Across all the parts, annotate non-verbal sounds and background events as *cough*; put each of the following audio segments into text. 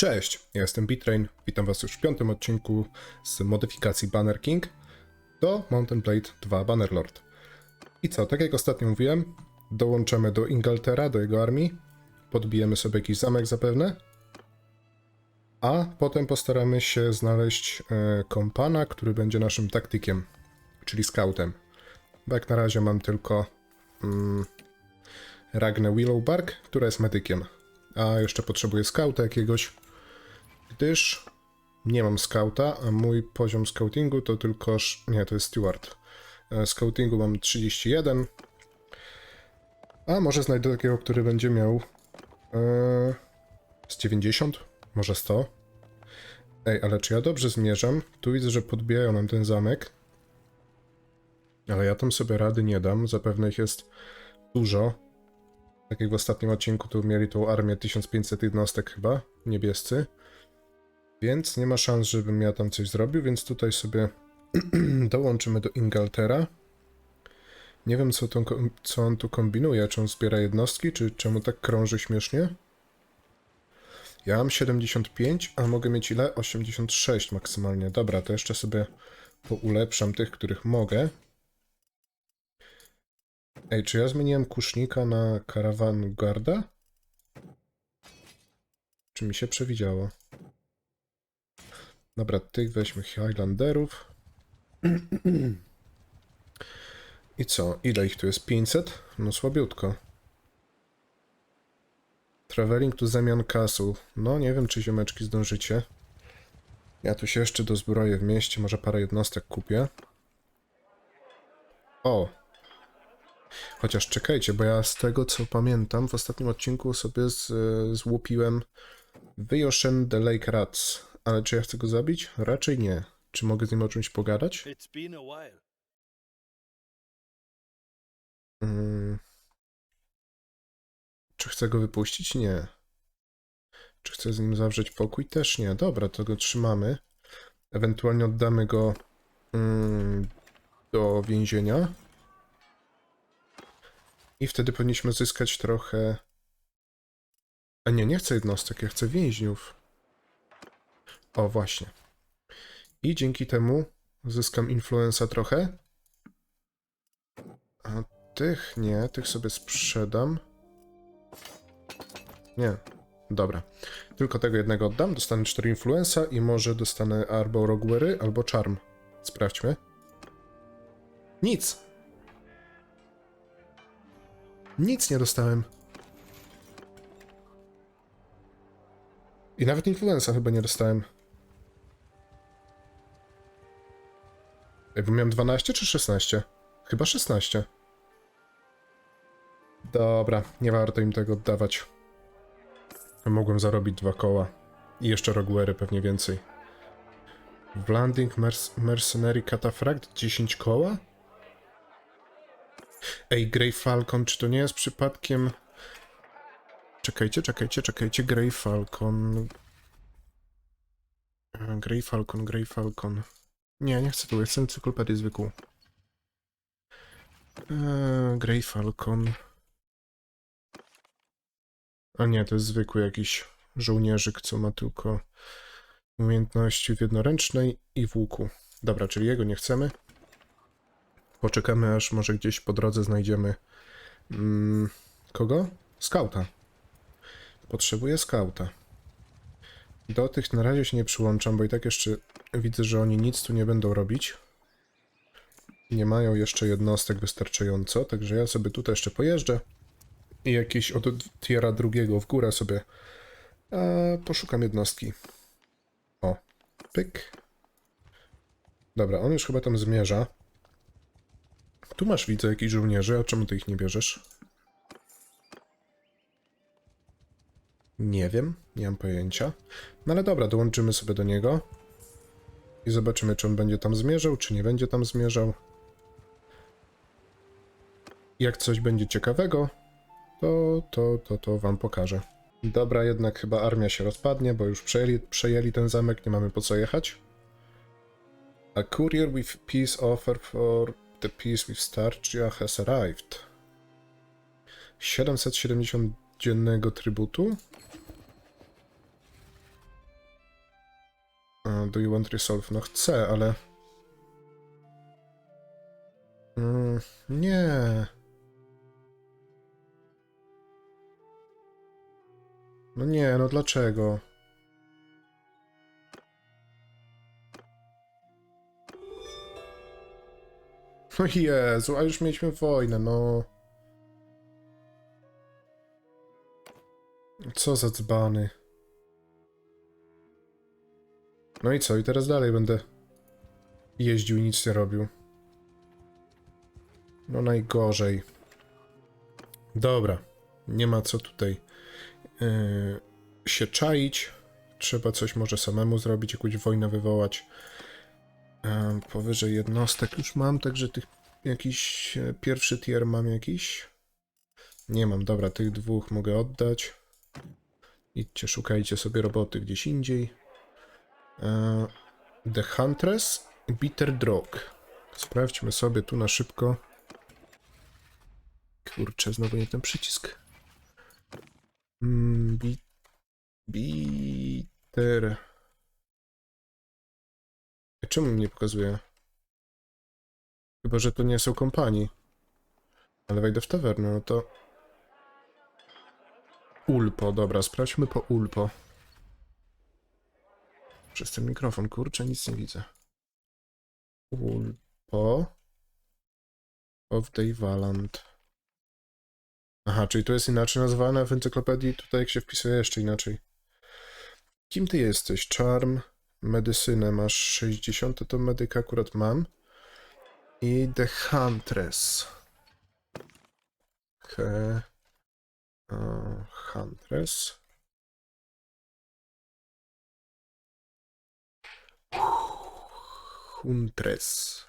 Cześć, ja jestem Bitrain. Witam Was już w piątym odcinku z modyfikacji Banner King do Mountain Blade 2 Bannerlord. I co, tak jak ostatnio mówiłem, dołączamy do Ingaltera, do jego armii, podbijemy sobie jakiś zamek zapewne, a potem postaramy się znaleźć e, kompana, który będzie naszym taktykiem, czyli scoutem. Bo jak na razie mam tylko mm, Ragnę Willowbark, która jest medykiem. A jeszcze potrzebuję skauta jakiegoś, gdyż nie mam skauta, a mój poziom scoutingu to tylko. Nie, to jest steward. E, Scoutingu mam 31. A może znajdę takiego, który będzie miał e, z 90, może 100. Ej, ale czy ja dobrze zmierzam? Tu widzę, że podbijają nam ten zamek. Ale ja tam sobie rady nie dam. Zapewne ich jest dużo. Tak jak w ostatnim odcinku, tu mieli tą armię 1500 jednostek chyba, niebiescy. Więc nie ma szans, żebym ja tam coś zrobił, więc tutaj sobie *clears throat* dołączymy do Ingaltera. Nie wiem, co, to, co on tu kombinuje, czy on zbiera jednostki, czy czemu tak krąży śmiesznie. Ja mam 75, a mogę mieć ile? 86 maksymalnie. Dobra, to jeszcze sobie poulepszam tych, których mogę. Ej, czy ja zmieniłem kusznika na karawan garda? Czy mi się przewidziało? Dobra, tych weźmy Highlanderów. I co? Ile ich tu jest? 500? No słabiutko. Traveling to zamian Castle. No nie wiem, czy ziomeczki zdążycie. Ja tu się jeszcze dozbroję w mieście, może parę jednostek kupię. O, Chociaż czekajcie, bo ja z tego co pamiętam, w ostatnim odcinku sobie z, złupiłem Wyoshen the Lake Rats. Ale czy ja chcę go zabić? Raczej nie. Czy mogę z nim o czymś pogadać? It's been a while. Mm. Czy chcę go wypuścić? Nie. Czy chcę z nim zawrzeć pokój? Też nie. Dobra, to go trzymamy. Ewentualnie oddamy go mm, do więzienia. I wtedy powinniśmy zyskać trochę. A nie, nie chcę jednostek, ja chcę więźniów. O, właśnie. I dzięki temu zyskam influenza trochę. A tych nie, tych sobie sprzedam. Nie, dobra. Tylko tego jednego oddam, dostanę 4 influenza i może dostanę albo Roguery, albo Charm. Sprawdźmy. Nic. Nic nie dostałem. I nawet influenza chyba nie dostałem. Jakby miałem 12 czy 16? Chyba 16. Dobra, nie warto im tego oddawać. Mogłem zarobić dwa koła. I jeszcze Roguery pewnie więcej. W Landing Merc Mercenary Cataphragt 10 koła? Ej, Grey Falcon, czy to nie jest przypadkiem... Czekajcie, czekajcie, czekajcie, Grey Falcon... Grey Falcon, Grey Falcon... Nie, nie chcę tu, chcę encyklopedię zwykłą. Eee, Grey Falcon... A nie, to jest zwykły jakiś żołnierzyk, co ma tylko umiejętności w jednoręcznej i w łuku. Dobra, czyli jego nie chcemy. Poczekamy, aż może gdzieś po drodze znajdziemy. Mm, kogo? Skauta. Potrzebuję skauta. Do tych na razie się nie przyłączam, bo i tak jeszcze widzę, że oni nic tu nie będą robić. Nie mają jeszcze jednostek wystarczająco, także ja sobie tutaj jeszcze pojeżdżę i jakieś od tiera drugiego w górę sobie e, poszukam jednostki. O, pyk. Dobra, on już chyba tam zmierza. Tu masz, widzę, jakichś żołnierzy, a czemu ty ich nie bierzesz? Nie wiem, nie mam pojęcia. No ale dobra, dołączymy sobie do niego. I zobaczymy, czy on będzie tam zmierzał, czy nie będzie tam zmierzał. Jak coś będzie ciekawego, to, to, to, to wam pokażę. Dobra, jednak chyba armia się rozpadnie, bo już przejęli, przejęli ten zamek, nie mamy po co jechać. A courier with peace offer for the peace with Stargia has arrived. 770 dziennego trybutu. Do you want resolve? No chcę, ale... Mm, nie. No nie, no dlaczego? No Jezu, a już mieliśmy wojnę, no. Co za dzbany. No i co? I teraz dalej będę jeździł i nic nie robił. No najgorzej. Dobra. Nie ma co tutaj yy, się czaić. Trzeba coś może samemu zrobić, jakąś wojnę wywołać. Yy, powyżej jednostek już mam, także tych jakiś e, pierwszy tier mam jakiś. Nie mam, dobra, tych dwóch mogę oddać. Idźcie, szukajcie sobie roboty gdzieś indziej. E, The Huntress, Bitter Drog. Sprawdźmy sobie tu na szybko. Kurczę, znowu nie ten przycisk. Mm, bi bitter. Czemu mi nie pokazuje? Chyba, że to nie są kompanii. Ale wejdę w tawernę, no to... Ulpo, dobra, sprawdźmy po Ulpo. Przez ten mikrofon, kurczę, nic nie widzę. Ulpo of Dayvaland. Aha, czyli to jest inaczej nazwane w encyklopedii, tutaj jak się wpisuje jeszcze inaczej. Kim ty jesteś? Charm, medycynę masz 60, to medyka akurat mam. I The Huntress. He... Uh, Huntress. Huntress.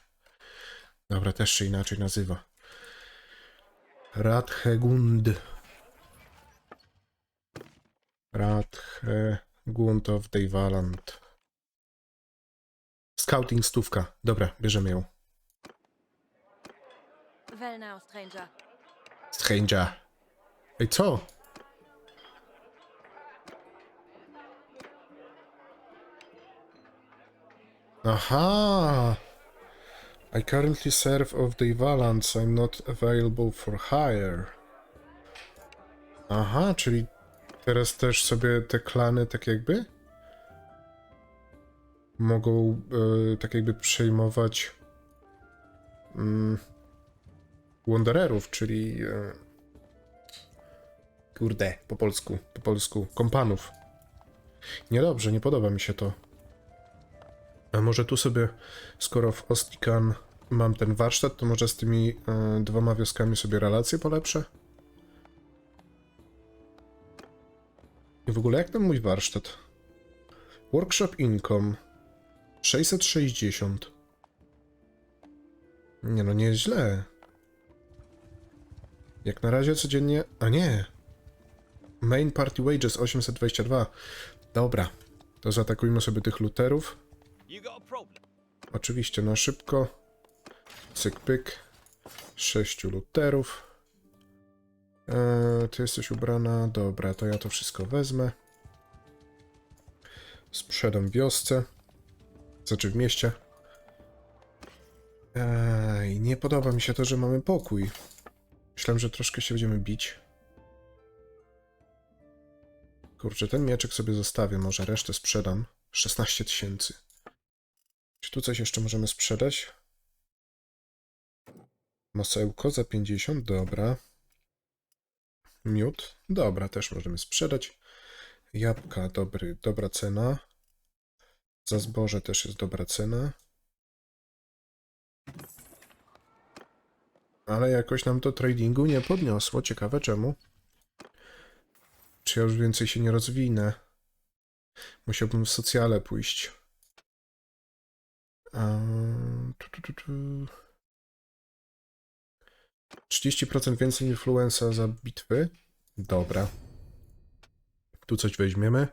Dobra, też się inaczej nazywa. Radhegund. Radhegund of Dayvaland. Scouting stówka. Dobra, bierzemy ją. Well now, stranger. Stranger. Ej, co? Aha! I currently serve of the Valance. I'm not available for hire. Aha, czyli teraz też sobie te klany tak jakby mogą e, tak jakby przejmować mm, Wandererów, czyli e, kurde, po polsku, po polsku, kompanów. Niedobrze, nie podoba mi się to. A może tu sobie, skoro w Ostikan mam ten warsztat, to może z tymi e, dwoma wioskami sobie relacje polepszę? I w ogóle jak tam mój warsztat? Workshop income 660. Nie no, nie jest źle. Jak na razie codziennie. A nie! Main Party Wages 822. Dobra, to zaatakujmy sobie tych luterów. Oczywiście na szybko. Cyk pyk. Sześciu luterów. Eee, ty jesteś ubrana. Dobra, to ja to wszystko wezmę. Sprzedam w wiosce. Znaczy w mieście. Ej, nie podoba mi się to, że mamy pokój. Myślałem, że troszkę się będziemy bić. Kurczę, ten mieczek sobie zostawię, może resztę sprzedam. 16 tysięcy. Czy tu coś jeszcze możemy sprzedać? Masełko za 50, dobra. Miód, dobra, też możemy sprzedać. Jabłka, dobry, dobra cena. Za zboże też jest dobra cena. Ale jakoś nam to tradingu nie podniosło. Ciekawe czemu. Czy ja już więcej się nie rozwinę? Musiałbym w socjale pójść. 30% więcej influenza za bitwy. Dobra. Tu coś weźmiemy.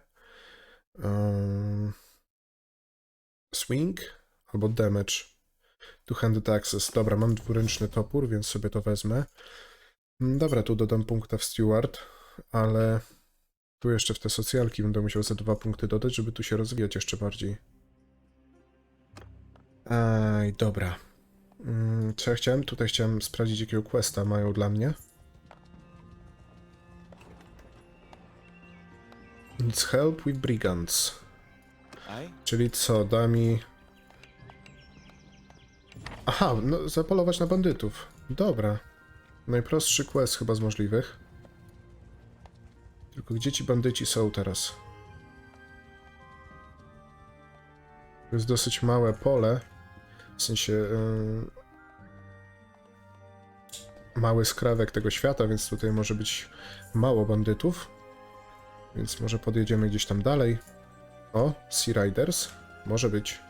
Swing albo damage. Two-handed access. Dobra, mam dwuręczny topór, więc sobie to wezmę. Mm, Dobra, tu dodam punkta w steward, ale tu jeszcze w te socjalki będę musiał ze dwa punkty dodać, żeby tu się rozwijać jeszcze bardziej. Ej, dobra. Mm, Co ja chciałem? Tutaj chciałem sprawdzić, jakiego questa mają dla mnie. Needs help with brigands. Czyli co, da mi... Aha, no zapolować na bandytów. Dobra. Najprostszy quest chyba z możliwych. Tylko gdzie ci bandyci są teraz? To jest dosyć małe pole. W sensie... Yy... Mały skrawek tego świata, więc tutaj może być mało bandytów. Więc może podjedziemy gdzieś tam dalej. O, Sea Riders. Może być.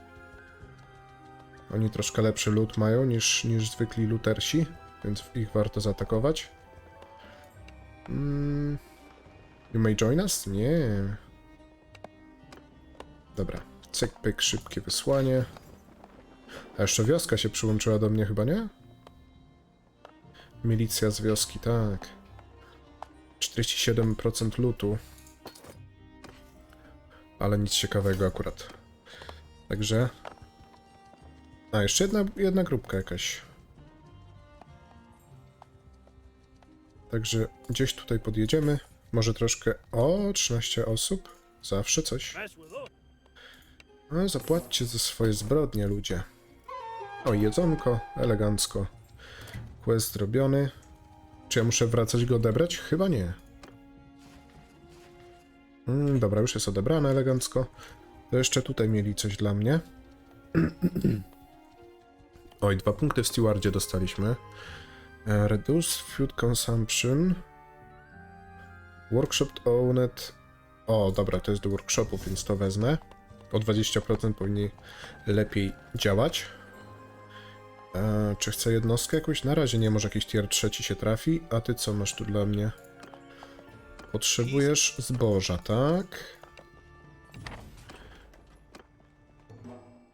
Oni troszkę lepszy loot mają niż, niż zwykli lootersi, więc ich warto zaatakować. Mm. You may join us? Nie. Dobra. Cyk, pyk, szybkie wysłanie. A jeszcze wioska się przyłączyła do mnie chyba, nie? Milicja z wioski, tak. 47% lootu ale nic ciekawego akurat. Także. A, jeszcze jedna, jedna grupka jakaś. Także gdzieś tutaj podjedziemy. Może troszkę. O, 13 osób. Zawsze coś. No, zapłaćcie za swoje zbrodnie, ludzie. O, jedzonko, elegancko. Quest zrobiony. Czy ja muszę wracać go odebrać? Chyba nie. Mm, dobra, już jest odebrane elegancko. To jeszcze tutaj mieli coś dla mnie. *clears throat* Oj, dwa punkty w stewardzie dostaliśmy. E, Reduce food consumption. Workshop owned. O, dobra, to jest do workshopu, więc to wezmę. O 20% powinni lepiej działać. E, czy chcę jednostkę jakąś? Na razie nie, może jakiś tier trzeci się trafi. A ty co masz tu dla mnie? Potrzebujesz zboża, tak?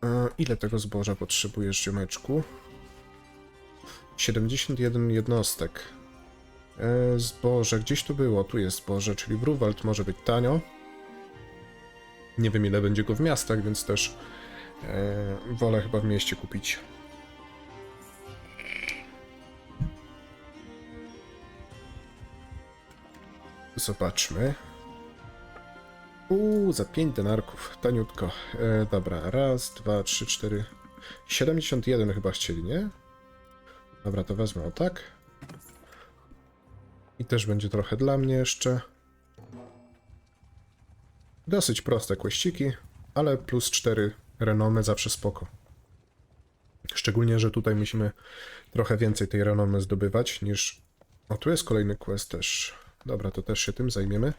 E, ile tego zboża potrzebujesz, ziomeczku? 71 jednostek. E, zboże, gdzieś tu było, tu jest zboże, czyli Bruwald może być tanio. Nie wiem ile będzie go w miastach, więc też e, wolę chyba w mieście kupić. Zobaczmy. Uuu, za 5 denarków, taniutko. E, dobra, raz, dwa, trzy, cztery. 71 chyba chcieli, nie? Dobra, to wezmę o tak. I też będzie trochę dla mnie jeszcze. Dosyć proste kłeściki, ale plus 4 renomy zawsze spoko. Szczególnie, że tutaj musimy trochę więcej tej renomy zdobywać niż... O, tu jest kolejny quest też. Dobra, to też się tym zajmiemy.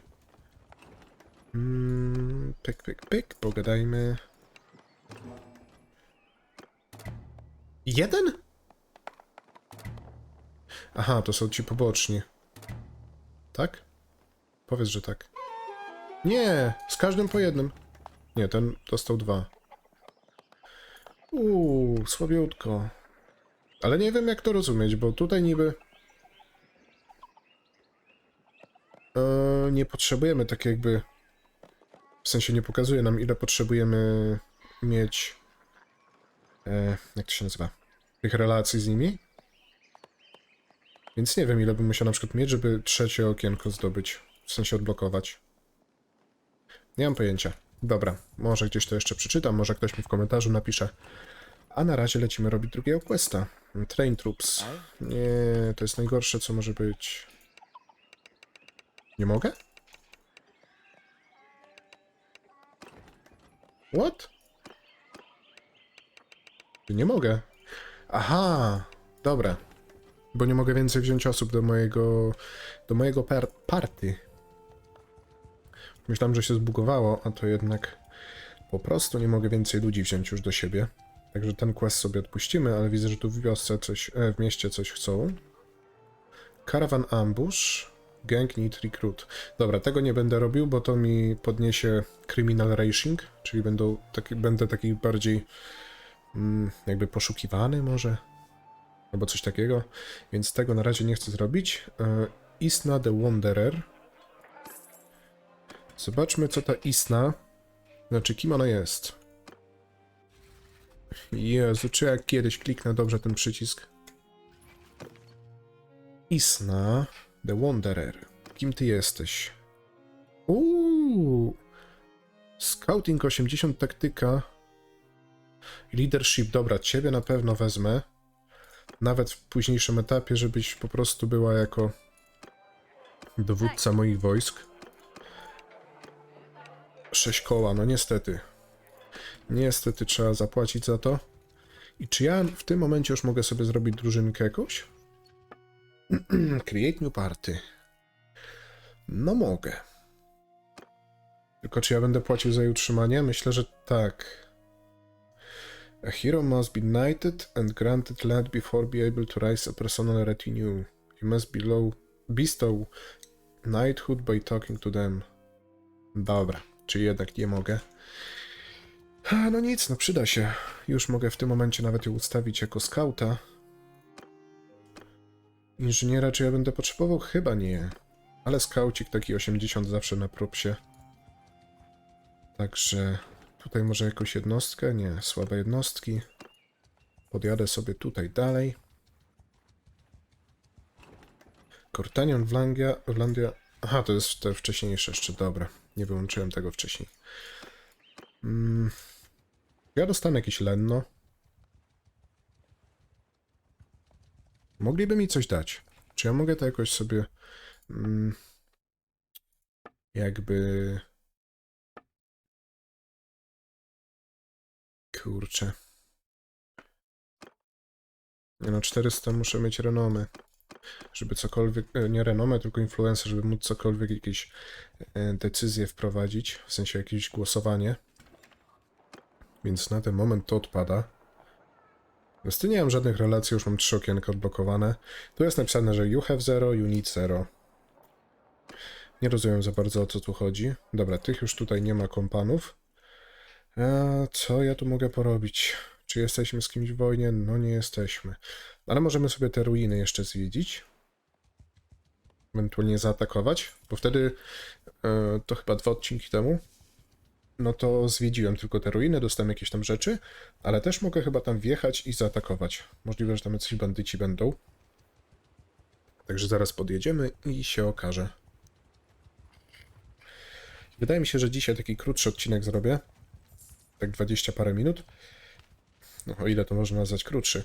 Mm, pyk, pyk, pyk, pogadajmy. Jeden? Aha, to są ci poboczni. Tak? Powiedz, że tak. Nie, z każdym po jednym. Nie, ten dostał dwa. Uuu, słabiutko. Ale nie wiem jak to rozumieć, bo tutaj niby... E, nie potrzebujemy tak jakby. W sensie nie pokazuje nam, ile potrzebujemy mieć. E, jak to się nazywa? Tych relacji z nimi. Więc nie wiem, ile bym musiał na przykład mieć, żeby trzecie okienko zdobyć. W sensie odblokować. Nie mam pojęcia. Dobra, może gdzieś to jeszcze przeczytam, może ktoś mi w komentarzu napisze. A na razie lecimy robić drugiego questa. Train Troops. Nie, to jest najgorsze, co może być. Nie mogę? What? Nie mogę. Aha, dobra. Bo nie mogę więcej wziąć osób do mojego do mojego par party. Myślałem, że się zbugowało, a to jednak po prostu nie mogę więcej ludzi wziąć już do siebie. Także ten quest sobie odpuścimy, ale widzę, że tu w wiosce coś, e, w mieście coś chcą. Caravan Ambush. Gang Need Recruit. Dobra, tego nie będę robił, bo to mi podniesie Criminal Racing, czyli będą taki, będę taki bardziej mm, jakby poszukiwany może, albo coś takiego, więc tego na razie nie chcę zrobić. E, Isna the Wanderer. Zobaczmy, co ta Isna, znaczy kim ona jest. Jezu, czy jak kiedyś kliknę dobrze ten przycisk? Isna, The Wanderer. Kim ty jesteś? Uuu. Scouting 80 taktyka. Leadership, dobra, ciebie na pewno wezmę. Nawet w późniejszym etapie, żebyś po prostu była jako dowódca moich wojsk. Sześć koła, no niestety. Niestety trzeba zapłacić za to. I czy ja w tym momencie już mogę sobie zrobić drużynkę jakąś? *clears throat* Create new party. No mogę. Tylko czy ja będę płacił za jej utrzymanie? Myślę, że tak. A hero must be knighted and granted land before be able to raise a personal retinue. You must below, bestow knighthood by talking to them. Dobra, czy jednak nie mogę? No nic, no przyda się. Już mogę w tym momencie nawet ją ustawić jako skauta. Inżyniera czy ja będę potrzebował? Chyba nie. Ale skaucik taki 80 zawsze na propsie. Także tutaj może jakąś jednostkę? Nie, słabe jednostki. Podjadę sobie tutaj dalej. Kortanion, Wlandia, Wlandia... Aha, to jest te wcześniejsze jeszcze, dobra. Nie wyłączyłem tego wcześniej. Mm. Ja dostanę jakieś lenno. Mogliby mi coś dać. Czy ja mogę to jakoś sobie... Mm, jakby... Kurczę. No, 400 muszę mieć renomy. Żeby cokolwiek, e, nie renomę, tylko influencer, żeby móc cokolwiek, jakieś e, decyzje wprowadzić, w sensie jakieś głosowanie. Więc na ten moment to odpada. Z tym nie mam żadnych relacji, już mam trzy okienka odblokowane. Tu jest napisane, że you have zero, you need zero. Nie rozumiem za bardzo o co tu chodzi. Dobra, tych już tutaj nie ma kompanów. A co ja tu mogę porobić? Czy jesteśmy z kimś w wojnie? No nie jesteśmy. Ale możemy sobie te ruiny jeszcze zwiedzić. Ewentualnie zaatakować, bo wtedy e, to chyba dwa odcinki temu. No to zwiedziłem tylko te ruiny, dostałem jakieś tam rzeczy, ale też mogę chyba tam wjechać i zaatakować. Możliwe, że tam jacyś bandyci będą. Także zaraz podjedziemy i się okaże. Wydaje mi się, że dzisiaj taki krótszy odcinek zrobię. Tak 20 parę minut. No o ile to można nazwać krótszy.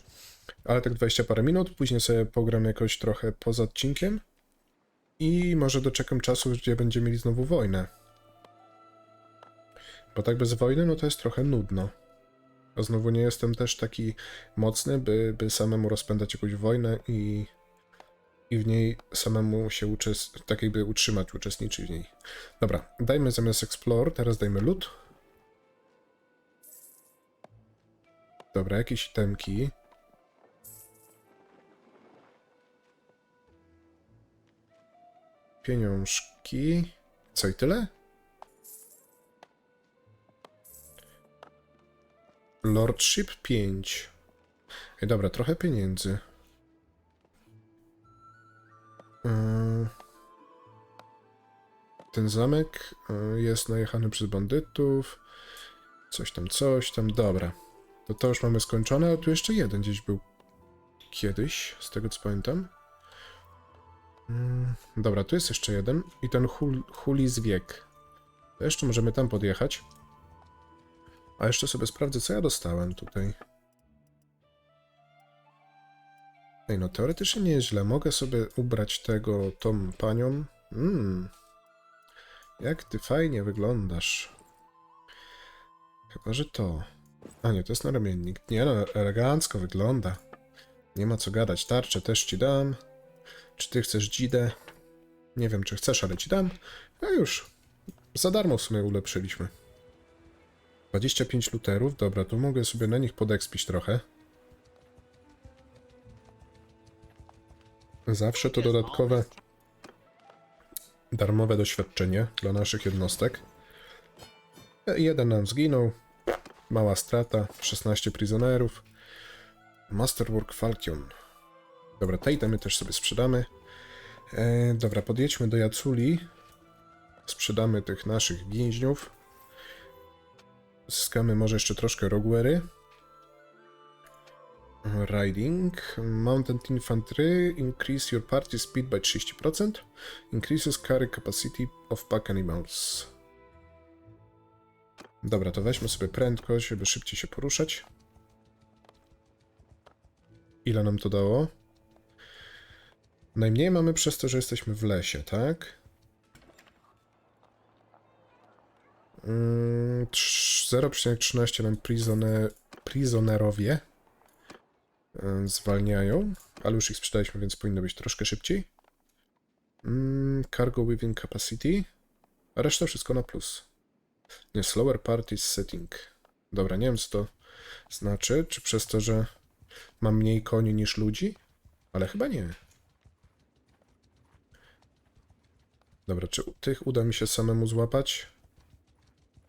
Ale tak 20 parę minut, później sobie pogram jakoś trochę poza odcinkiem. I może doczekam czasu, gdzie będziemy mieli znowu wojnę. Bo tak bez wojny, no to jest trochę nudno. A znowu nie jestem też taki mocny, by, by samemu rozpędzać jakąś wojnę i, i w niej samemu się uczest... tak jakby utrzymać, uczestniczyć w niej. Dobra, dajmy zamiast Explore, teraz dajmy Loot. Dobra, jakieś itemki. Pieniążki. Co i tyle? Lordship 5. Ej, dobra, trochę pieniędzy. Yy. Ten zamek yy, jest najechany przez bandytów. Coś tam, coś tam. Dobra. To to już mamy skończone, ale tu jeszcze jeden gdzieś był kiedyś, z tego co pamiętam. Mm, Dobra, tu jest jeszcze jeden. I ten hul, Hulis wiek. To jeszcze możemy tam podjechać. A jeszcze sobie sprawdzę, co ja dostałem tutaj. Ej, no teoretycznie nie jest źle. Mogę sobie ubrać tego, tą panią. Mmm. Jak ty fajnie wyglądasz. Chyba, że to. A nie, to jest naramiennik. Nie no, elegancko wygląda. Nie ma co gadać. Tarczę też ci dam. Czy ty chcesz dzidę? Nie wiem, czy chcesz, ale ci dam. No już. Za darmo w sumie ulepszyliśmy. 25 luterów. Dobra, tu mogę sobie na nich podekspić trochę. Zawsze to dodatkowe darmowe doświadczenie dla naszych jednostek. E, Jeden nam zginął. Mała strata. 16 prisonerów. Masterwork Falcon. Dobra, te itemy też sobie sprzedamy. E, dobra, podjedźmy do Jaculi. Sprzedamy tych naszych więźniów. Zyskamy może jeszcze troszkę Roguery. Riding. Mounted Infantry increase your party speed by 30%. Increases carry capacity of pack animals. Dobra, to weźmy sobie prędkość, żeby szybciej się poruszać. Ile nam to dało? Najmniej mamy przez to, że jesteśmy w lesie, tak? Mm, trz- 0,13 nam prisone, prisonerowie y, zwalniają, ale już ich sprzedaliśmy, więc powinno być troszkę szybciej. Mm, cargo within capacity, a reszta wszystko na plus. Nie, slower party setting. Dobra, nie wiem co to znaczy, czy przez to, że mam mniej koni niż ludzi, ale chyba nie. Dobra, czy tych uda mi się samemu złapać?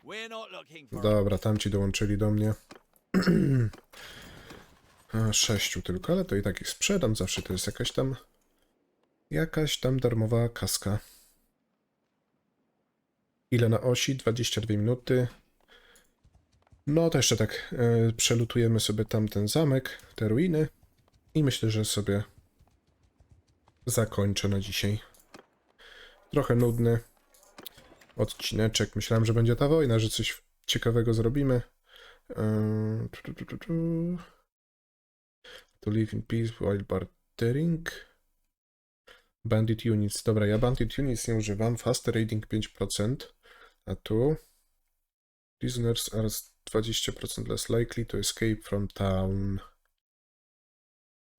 We're not looking for Dobra, tamci dołączyli do mnie. *clears throat* Sześciu tylko, ale to i tak ich sprzedam. Zawsze to jest jakaś tam. Jakaś tam darmowa kaska. Ile na osi? 22 minuty. No to jeszcze tak e, przelutujemy sobie tamten zamek, te ruiny. I myślę, że sobie zakończę na dzisiaj. Trochę nudny odcineczek. Myślałem, że będzie ta wojna, że coś ciekawego zrobimy. Tu. To live in peace while bartering. Bandit units. Dobra, ja bandit units nie używam. Fast rating 5%. A tu prisoners are 20% less likely to escape from town.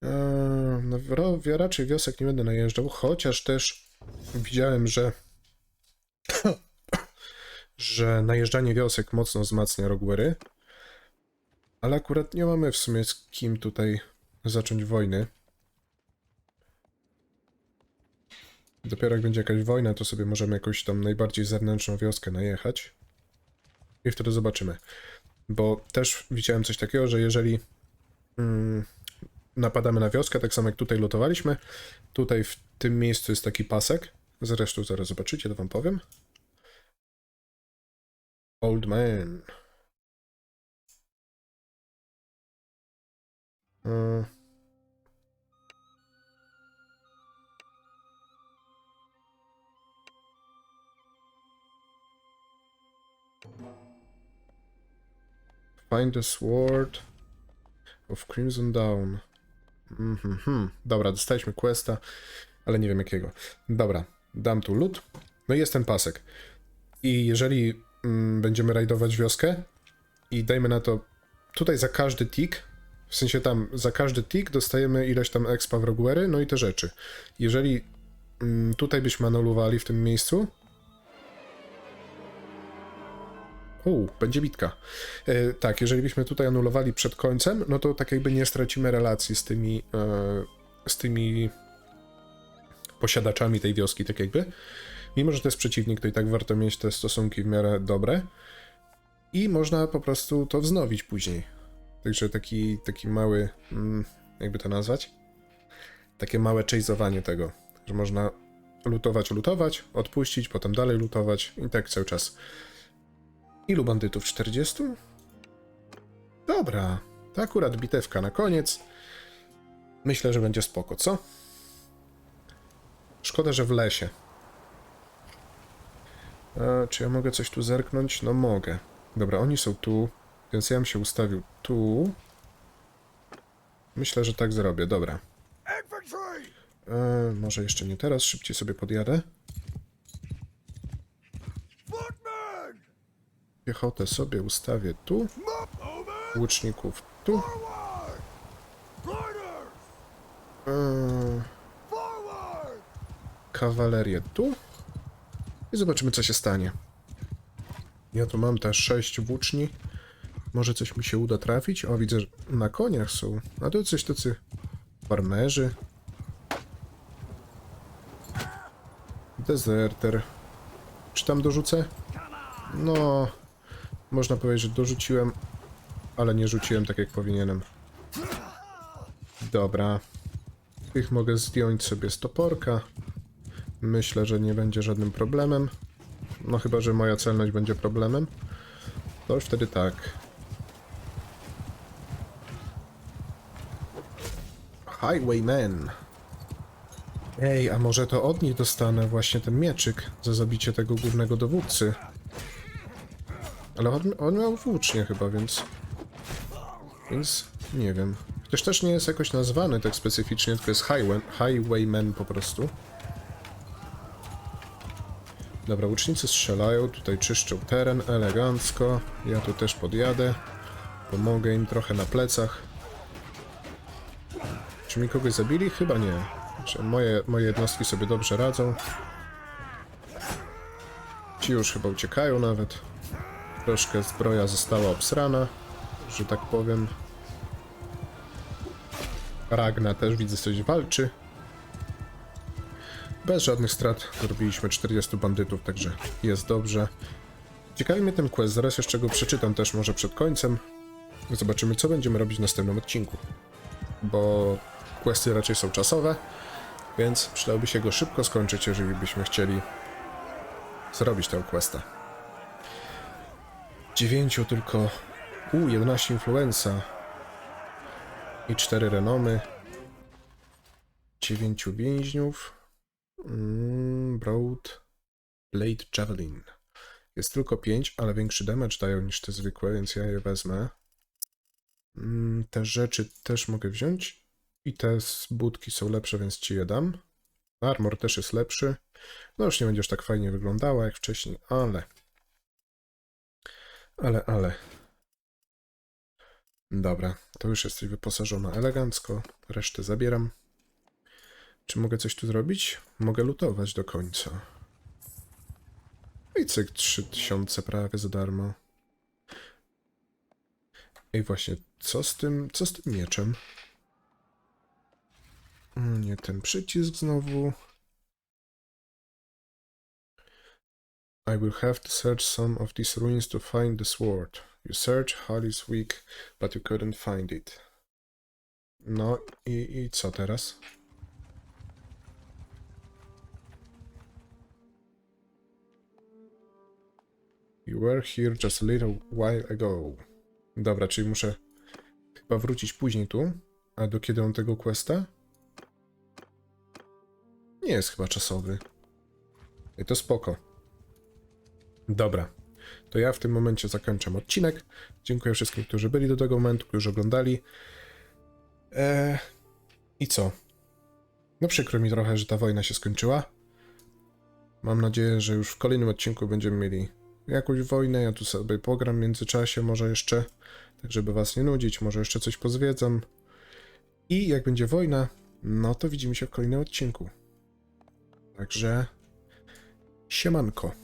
Eee, no, raczej wiosek nie będę najeżdżał, chociaż też widziałem, że że najeżdżanie wiosek mocno wzmacnia Rogwery. Ale akurat nie mamy w sumie z kim tutaj zacząć wojny. Dopiero jak będzie jakaś wojna, to sobie możemy jakąś tam najbardziej zewnętrzną wioskę najechać. I wtedy zobaczymy. Bo też widziałem coś takiego, że jeżeli mm, napadamy na wioskę, tak samo jak tutaj lutowaliśmy, tutaj w tym miejscu jest taki pasek. Zresztą zaraz zobaczycie, to wam powiem. Old man. E. Find the sword of Crimson Dawn. Mhm. Dobra, dostaliśmy questa, ale nie wiem jakiego. Dobra, dam tu lód. No i jest ten pasek. I jeżeli mm, będziemy rajdować wioskę i dajmy na to tutaj za każdy tick, w sensie tam za każdy tick dostajemy ileś tam expa w Roguery, no i te rzeczy. Jeżeli mm, tutaj byśmy anulowali w tym miejscu, U, będzie bitka. E, tak, jeżeli byśmy tutaj anulowali przed końcem, no to tak jakby nie stracimy relacji z tymi, e, z tymi posiadaczami tej wioski, tak jakby. Mimo, że to jest przeciwnik, to i tak warto mieć te stosunki w miarę dobre. I można po prostu to wznowić później. Także taki, taki mały, mm, jakby to nazwać? Takie małe chase'owanie tego, że można lutować, lutować, odpuścić, potem dalej lutować i tak cały czas. Ilu bandytów? 40? Dobra, to akurat bitewka na koniec. Myślę, że będzie spoko, co? Szkoda, że w lesie. A, czy ja mogę coś tu zerknąć? No mogę. Dobra, oni są tu, więc ja bym się ustawił tu. Myślę, że tak zrobię, dobra. E, może jeszcze nie teraz, szybciej sobie podjadę. Piechotę sobie ustawię tu, łuczników tu. E, kawalerię tu. I zobaczymy, co się stanie. Ja tu mam te sześć włóczni. Może coś mi się uda trafić? O, widzę, że na koniach są. A to coś tacy farmerzy. Deserter. Czy tam dorzucę? No, można powiedzieć, że dorzuciłem, ale nie rzuciłem tak, jak powinienem. Dobra. Tych mogę zdjąć sobie z toporka. Myślę, że nie będzie żadnym problemem. No chyba, że moja celność będzie problemem. To już wtedy tak. Highwayman. Ej, a może to od nich dostanę właśnie ten mieczyk za zabicie tego głównego dowódcy? Ale on, on miał włócznie chyba, więc... Więc nie wiem. Chociaż też nie jest jakoś nazwany tak specyficznie, tylko jest highway, Highwayman po prostu. Dobra, łucznicy strzelają, tutaj czyszczą teren elegancko. Ja tu też podjadę. Pomogę im trochę na plecach. Czy mi kogoś zabili? Chyba nie. Znaczy, moje, moje jednostki sobie dobrze radzą. Ci już chyba uciekają nawet. Troszkę zbroja została obsrana, że tak powiem. Ragna też widzę coś walczy. Bez żadnych strat zrobiliśmy 40 bandytów, także jest dobrze. Ciekawi mnie ten quest, zaraz jeszcze go przeczytam też może przed końcem. Zobaczymy co będziemy robić w następnym odcinku. Bo questy raczej są czasowe, więc przydałoby się go szybko skończyć, jeżeli byśmy chcieli zrobić tę questa. 9 tylko... U, 11 influenza. I 4 renomy. 9 więźniów. Mm, Broad Blade Javelin. Jest tylko 5, ale większy damage dają niż te zwykłe, więc ja je wezmę. Mm, Te rzeczy też mogę wziąć. I te budki są lepsze, więc ci je dam. Armor też jest lepszy. No już nie będziesz tak fajnie wyglądała jak wcześniej, ale... Ale, ale... Dobra, to już jesteś wyposażona elegancko. Resztę zabieram. Czy mogę coś tu zrobić? Mogę lutować do końca. I cyk 3000 prawie za darmo. Ej, właśnie, co z tym, co z tym mieczem? Mm, Nie ten przycisk znowu. I will have to search some of these ruins to find the sword. You search Holly's weak, but you couldn't find it. No i, i co teraz? You were here just a little while ago. Dobra, czyli muszę chyba wrócić później tu. A do kiedy on tego questa? Nie jest chyba czasowy. I to spoko. Dobra. To ja w tym momencie zakończam odcinek. Dziękuję wszystkim, którzy byli do tego momentu, którzy oglądali. Eee, I co? No przykro mi trochę, że ta wojna się skończyła. Mam nadzieję, że już w kolejnym odcinku będziemy mieli jakąś wojnę. Ja tu sobie pogram w międzyczasie, może jeszcze, tak żeby was nie nudzić, może jeszcze coś pozwiedzam. I jak będzie wojna, no to widzimy się w kolejnym odcinku. Także siemanko.